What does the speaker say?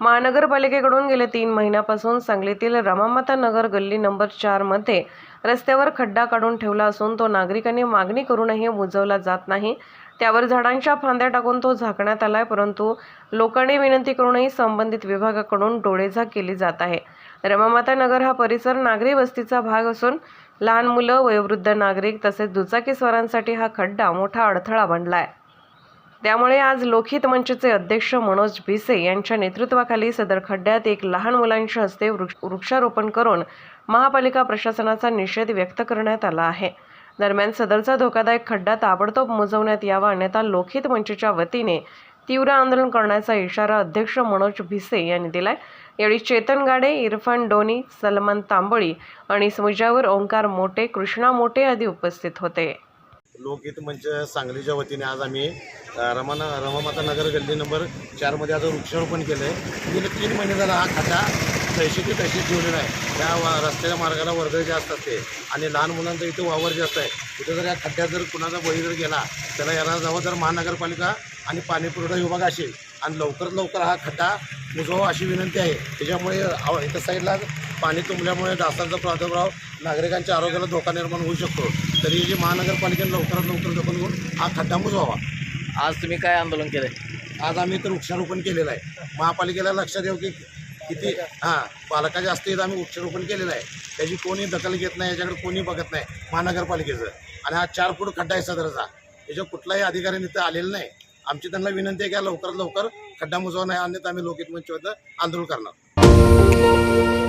महानगरपालिकेकडून गेले तीन महिन्यापासून सांगलीतील रमामाता नगर गल्ली नंबर चारमध्ये रस्त्यावर खड्डा काढून ठेवला असून तो नागरिकांनी मागणी करूनही बुजवला जात नाही. त्यावर झाडांच्या फांद्या टाकून तो झाकण्यात आलाय परंतु लोकांनी विनंती करूनही संबंधित विभागाकडून डोळेझाक केली जात आहे. रमामाता नगर हा परिसर नागरी वस्तीचा भाग असून लहान मुलं वयोवृद्ध नागरिक तसेच दुचाकीस्वारांसाठी हा खड्डा मोठा अडथळा बनला आहे त्यामुळे आज लोकहित मंचचे अध्यक्ष मनोज भिसे यांच्या नेतृत्वाखाली सदर खड्ड्यात एक लहान मुलांच्या हस्ते वृक्षारोपण करून महापालिका प्रशासनाचा निषेध व्यक्त करण्यात आला आहे. दरम्यान सदरचा धोकादायक खड्डा ताबडतोब मुजवण्यात यावा अन्यथा लोकहित मंचच्या वतीने तीव्र आंदोलन करण्याचा इशारा अध्यक्ष मनोज भिसे यांनी दिलाय. यावेळी चेतन गाडे इरफान डोनी सलमान तांबळी आणि मुजावर ओंकार मोटे कृष्णा मोटे आदी उपस्थित होते. लोकहित मंच सांगलीच्या वतीने आज आम्ही रमाना रमामाता नगर गल्ली नंबर चारमध्ये आता वृक्षारोपण केलं आहे गेले तीन महिने झाला हा खड्डा तैशी ते तैशी ठेवलेला आहे. त्या वा- रस्त्याच्या मार्गाला वर्दळ जास्त असते आणि लहान मुलांचा इथं वावर जास्त आहे. इथं जर या खड्ड्यात जर कुणाचा बळी जर गेला त्याला याला जवळ महानगरपालिका आणि पाणीपुरवठा विभाग असेल. आणि लवकरात लवकर हा खड्डा मुजवावा अशी विनंती आहे. त्याच्यामुळे इथं साईडला पाणी तुंबल्यामुळे डासांचा प्रादुर्भाव नागरिकांच्या आरोग्याला धोका निर्माण होऊ शकतो. तरी जी महानगरपालिकेने लवकरात लवकर दखल घेऊन हा खड्डा मुजवावा. आज तुम्ही काय आंदोलन केलंय? आज आम्ही तर वृक्षारोपण केलेलं आहे. महापालिकेला लक्षात येऊ की किती हां पालकाच्या असते आम्ही वृक्षारोपण केलेलं आहे. त्याची कोणी दखल घेत नाही याच्याकडे कोणी बघत नाही महानगरपालिकेचं. आणि हा चार फूट खड्डा आहे सदरचा. याच्या कुठलाही अधिकारी इथं आलेला नाही. आमची त्यांना विनंती आहे की लवकरात लवकर खड्डा मुजवा नाही अन्यथा आम्ही लोकहित मंचवर आंदोलन करणार.